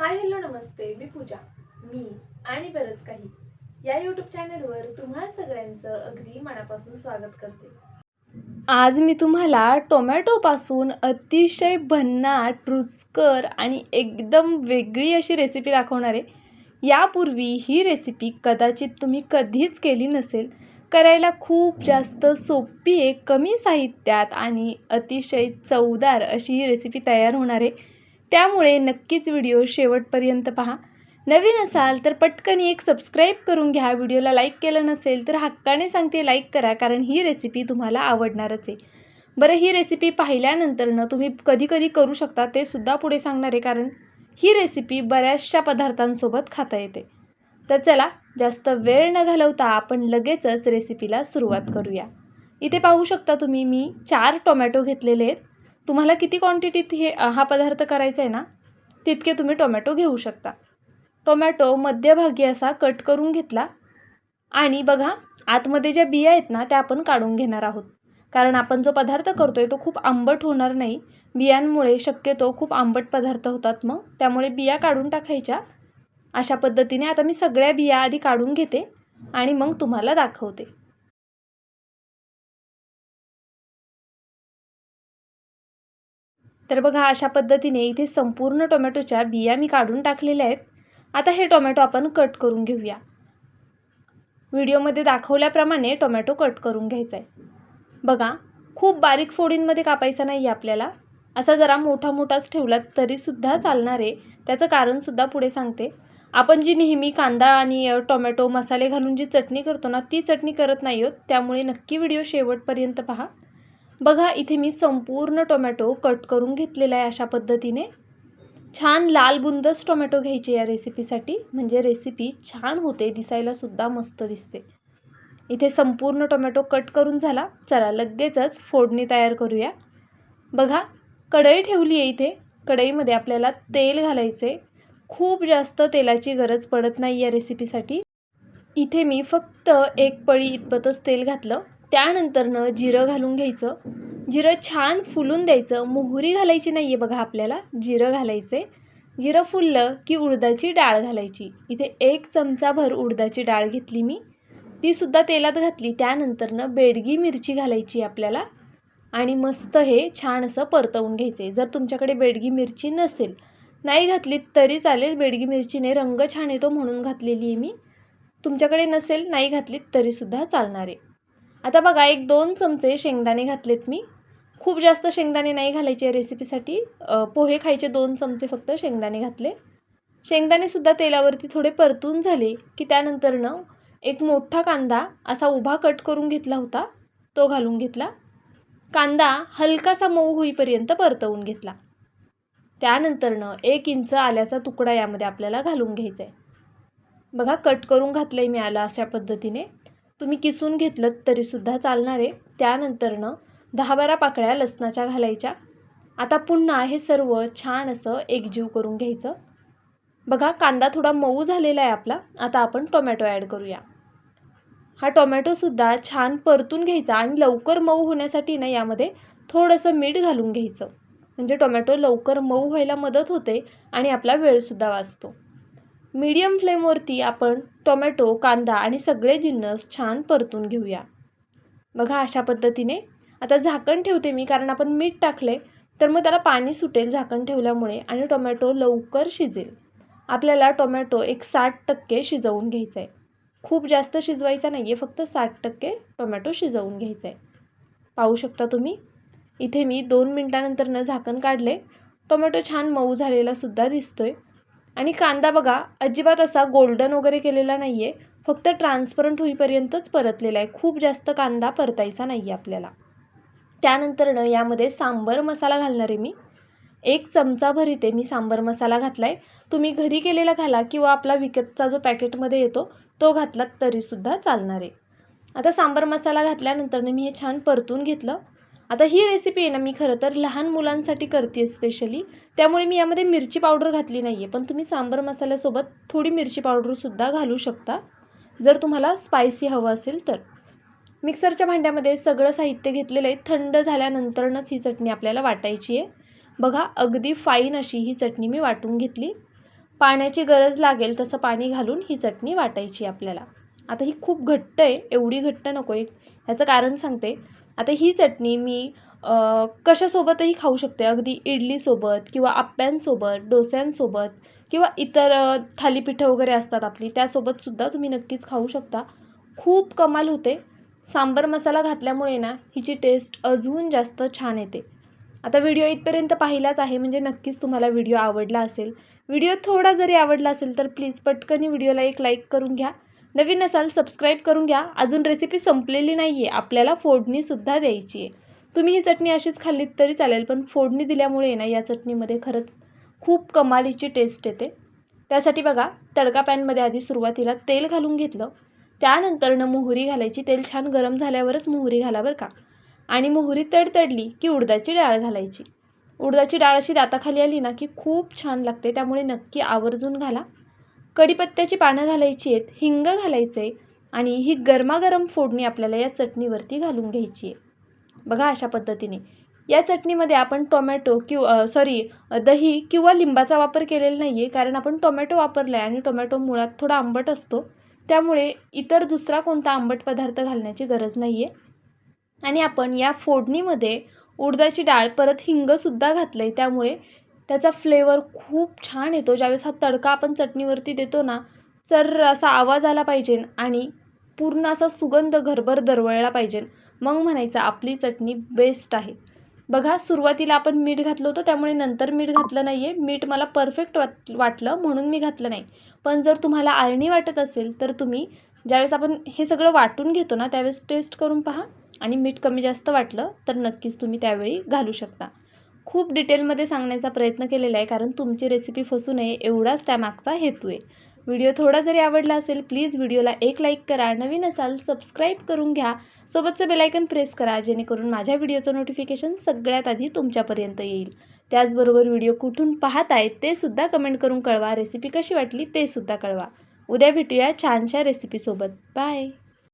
Hi hello नमस्ते. मी पूजा. मी आणि बरंच काही. या यूट्यूब चॅनलवर तुम्हा सगळ्यांचं अगदी मनापासून स्वागत करते. आज मी तुम्हाला टोमॅटोपासून अतिशय भन्नाट रुचकर आणि एकदम वेगळी अशी रेसिपी दाखवणार आहे. यापूर्वी ही रेसिपी कदाचित तुम्ही कधीच केली नसेल. करायला खूप जास्त सोपी आहे कमी साहित्यात आणि अतिशय चवदार अशी ही रेसिपी तयार होणार आहे. त्यामुळे नक्कीच व्हिडिओ शेवटपर्यंत पहा. नवीन असाल तर पटकन एक सबस्क्राईब करून घ्या. व्हिडिओला लाईक केलं नसेल तर हक्काने सांगते लाईक करा कारण ही रेसिपी तुम्हाला आवडणारच आहे. बरं ही रेसिपी पाहिल्यानंतरनं तुम्ही कधी कधी करू शकता ते सुद्धा पुढे सांगणार आहे कारण ही रेसिपी बऱ्याचशा पदार्थांसोबत खाता येते. तर चला जास्त वेळ न घालवता आपण लगेचच रेसिपीला सुरुवात करूया. इथे पाहू शकता तुम्ही मी चार टोमॅटो घेतलेले आहेत. तुम्हाला किती क्वांटिटीत हे हा पदार्थ करायचा आहे ना तितके तुम्ही टोमॅटो घेऊ शकता. टोमॅटो मध्यभागी असा कट करून घेतला आणि बघा आतमध्ये ज्या बिया आहेत ना त्या आपण काढून घेणार आहोत. कारण आपण जो पदार्थ करतोय तो खूप आंबट होणार नाही. बियांमुळे शक्यतो खूप आंबट पदार्थ होतात मग. त्यामुळे बिया काढून टाकायच्या. अशा पद्धतीने आता मी सगळ्या बिया आधी काढून घेते आणि मग तुम्हाला दाखवते. तर बघा अशा पद्धतीने इथे संपूर्ण टोमॅटोच्या बिया मी काढून टाकलेल्या आहेत. आता हे टोमॅटो आपण कट करून घेऊया. व्हिडिओमध्ये दाखवल्याप्रमाणे टोमॅटो कट करून घ्यायचा आहे बघा खूप बारीक फोडींमध्ये कापायचा नाही आहे आपल्याला. असा जरा मोठा मोठाच ठेवला तरीसुद्धा चालणार आहे. त्याचं कारणसुद्धा पुढे सांगते. आपण जी नेहमी कांदा आणि टोमॅटो मसाले घालून जी चटणी करतो ना ती चटणी करत नाही आहोत. त्यामुळे नक्की व्हिडिओ शेवटपर्यंत पहा. बघा इथे मी संपूर्ण टोमॅटो कट करून घेतलेला आहे अशा पद्धतीने. छान लाल बुंदच टोमॅटो घ्यायचे या रेसिपीसाठी. म्हणजे रेसिपी छान होते दिसायलासुद्धा मस्त दिसते. इथे संपूर्ण टोमॅटो कट करून झाला. चला लगेचच फोडणी तयार करूया. बघा कढई ठेवली आहे इथे. कढईमध्ये आपल्याला तेल घालायचे. खूप जास्त तेलाची गरज पडत नाही या रेसिपीसाठी. इथे मी फक्त एक पळी इतपतच तेल घातलं. त्यानंतरनं जिरं घालून घ्यायचं. जिरं छान फुलून द्यायचं. मोहरी घालायची नाही आहे बघा आपल्याला. जिरं घालायचं. आहे जिरं फुललं की उडदाची डाळ घालायची. इथे एक चमचाभर उडदाची डाळ घेतली मी. तीसुद्धा तेलात घातली. त्यानंतरनं बेडगी मिरची घालायची आपल्याला. आणि मस्त हे छान असं परतवून घ्यायचे. जर तुमच्याकडे बेडगी मिरची नसेल नाही घातली तरी चालेल. बेडगी मिरचीने रंग छान येतो म्हणून घातलेली आहे मी. तुमच्याकडे नसेल नाही घातलीत तरीसुद्धा चालणार. आहे आता बघा एक दोन चमचे शेंगदाणे घातलेत मी. खूप जास्त शेंगदाणे नाही घालायचे या रेसिपीसाठी पोहे खायचे दोन चमचे फक्त शेंगदाणे घातले. शेंगदाणेसुद्धा तेलावरती थोडे परतून झाले की त्यानंतरनं एक मोठा कांदा असा उभा कट करून घेतला होता तो घालून घेतला. कांदा हलकासा मऊ होईपर्यंत परतवून घेतला. त्यानंतरनं एक इंच आल्याचा तुकडा यामध्ये आपल्याला घालून घ्यायचा आहे बघा कट करून घातलं आहे मी आलं अशा पद्धतीने. तुम्ही किसून घेतलं तरीसुद्धा चालणार. आहे त्यानंतरनं दहा बारा पाकळ्या लसणाच्या घालायच्या. आता पुन्हा हे सर्व छान असं एकजीव करून घ्यायचं. बघा कांदा थोडा मऊ झालेला आहे आपला. आता आपण टोमॅटो ॲड करूया. हा टोमॅटोसुद्धा छान परतून घ्यायचा आणि लवकर मऊ होण्यासाठी ना यामध्ये थोडंसं मीठ घालून घ्यायचं. म्हणजे टोमॅटो लवकर मऊ व्हायला मदत होते आणि आपला वेळसुद्धा वाचतो. मीडियम फ्लेमवरती आपण टोमॅटो कांदा आणि सगळे जिन्नस छान परतून घेऊया. बघा अशा पद्धतीने. आता झाकण ठेवते मी कारण आपण मीठ टाकले तर मग त्याला पाणी सुटेल झाकण ठेवल्यामुळे आणि टोमॅटो लवकर शिजेल. आपल्याला टोमॅटो एक साठ टक्के शिजवून घ्यायचा आहे खूप जास्त शिजवायचा नाही आहे फक्त साठ टक्के टोमॅटो शिजवून घ्यायचा आहे पाहू शकता तुम्ही? इथे मी दोन मिनटानंतरनं झाकण काढले. टोमॅटो छान मऊ झालेला सुद्धा दिसतोय. आणि कांदा बघा अजिबात असा गोल्डन वगैरे केलेला नाही आहे फक्त ट्रान्सपरंट होईपर्यंतच परतलेला आहे. खूप जास्त कांदा परतायचा नाही आहे आपल्याला त्यानंतरनं यामध्ये सांबर मसाला घालणार आहे मी. एक चमचाभर इथे मी सांबर मसाला घातला आहे तुम्ही घरी केलेला घाला किंवा आपला विकतचा जो पॅकेटमध्ये येतो तो घातलात तरीसुद्धा चालणार आहे. आता सांबर मसाला घातल्यानंतरनं मी हे छान परतून घेतलं. आता ही रेसिपी आहे ना मी खरं तर लहान मुलांसाठी करते स्पेशली त्यामुळे मी यामध्ये मिरची पावडर घातली नाही आहे पण तुम्ही सांबर मसाल्यासोबत थोडी मिरची पावडरसुद्धा घालू शकता. जर तुम्हाला स्पायसी हवं असेल तर. मिक्सरच्या भांड्यामध्ये सगळं साहित्य घेतलेलं आहे. थंड झाल्यानंतरनंच ही चटणी आपल्याला वाटायची आहे. बघा अगदी फाईन अशी ही चटणी मी वाटून घेतली. पाण्याची गरज लागेल तसं पाणी घालून ही चटणी वाटायची आपल्याला. आता ही खूप घट्ट आहे. एवढी घट्ट नको आहे. ह्याचं कारण सांगते. आता ही चटणी मी कशासोबतही खाऊ शकते. अगदी इडलीसोबत किंवा आप्प्यांसोबत डोस्यांसोबत किंवा इतर थालीपीठं वगैरे असतात आपली त्यासोबतसुद्धा तुम्ही नक्कीच खाऊ शकता. खूप कमाल होते. सांबर मसाला घातल्यामुळे ना हिची टेस्ट अजून जास्त छान येते. आता व्हिडिओ इथपर्यंत पाहिलाच आहे म्हणजे नक्कीच तुम्हाला व्हिडिओ आवडला असेल. व्हिडिओ थोडा जरी आवडला असेल तर प्लीज पटकन व्हिडिओला एक लाईक करून घ्या. नवीन असाल सबस्क्राईब करून घ्या. अजून रेसिपी संपलेली नाही आहे आपल्याला फोडणीसुद्धा द्यायची आहे तुम्ही ही चटणी अशीच खाल्लीत तरी चालेल पण फोडणी दिल्यामुळे ना या चटणीमध्ये खरंच खूप कमालीची टेस्ट येते. त्यासाठी बघा तडका पॅनमध्ये आधी सुरुवातीला तेल घालून घेतलं. त्यानंतरनं मोहरी घालायची. तेल छान गरम झाल्यावरच मोहरी घाला बरं का. आणि मोहरी तडतडली की उडदाची डाळ घालायची. उडदाची डाळ अशी दाताखाली आली ना की खूप छान लागते. त्यामुळे नक्की आवर्जून घाला. कढीपत्त्याची पानं घालायची आहेत हिंग घालायचं आहे आणि ही गरमागरम फोडणी आपल्याला या चटणीवरती घालून घ्यायची आहे. बघा अशा पद्धतीने. या चटणीमध्ये आपण टोमॅटो किंवा सॉरी दही किंवा लिंबाचा वापर केलेला नाही आहे कारण आपण टोमॅटो वापरला आहे आणि टोमॅटो मुळात थोडा आंबट असतो. त्यामुळे इतर दुसरा कोणता आंबट पदार्थ घालण्याची गरज नाही आहे आणि आपण या फोडणीमध्ये उडदाची डाळ परत हिंगसुद्धा घातलं आहे त्यामुळे त्याचा फ्लेवर खूप छान येतो. ज्यावेळेस हा तडका आपण चटणीवरती देतो ना तर असा आवाज आला पाहिजे आणि पूर्ण असा सुगंध घरभर दरवळला पाहिजे. मग म्हणायचं आपली चटणी बेस्ट आहे. बघा सुरुवातीला आपण मीठ घातलं होतं त्यामुळे नंतर मीठ घातलं नाही आहे मीठ मला परफेक्ट वाट वाटलं म्हणून मी घातलं नाही. पण जर तुम्हाला आळणी वाटत असेल तर तुम्ही ज्यावेळेस आपण हे सगळं वाटून घेतो ना त्यावेळेस टेस्ट करून पहा आणि मीठ कमी जास्त वाटलं तर नक्कीच तुम्ही त्यावेळी घालू शकता. खूप डिटेलमध्ये सांगण्याचा प्रयत्न केलेला आहे कारण तुमची रेसिपी फसू नये एवढाच त्यामागचा हेतू आहे. व्हिडिओ थोडा जरी आवडला असेल प्लीज व्हिडिओला एक लाईक करा नवीन असाल सबस्क्राईब करून घ्या. सोबतचं बेलायकन प्रेस करा जेणेकरून माझ्या व्हिडिओचं नोटिफिकेशन सगळ्यात आधी तुमच्यापर्यंत येईल. त्याचबरोबर व्हिडिओ कुठून पाहत आहेत ते सुद्धा कमेंट करून कळवा. रेसिपी कशी वाटली ते सुद्धा कळवा. उद्या भेटूया छानशा रेसिपीसोबत बाय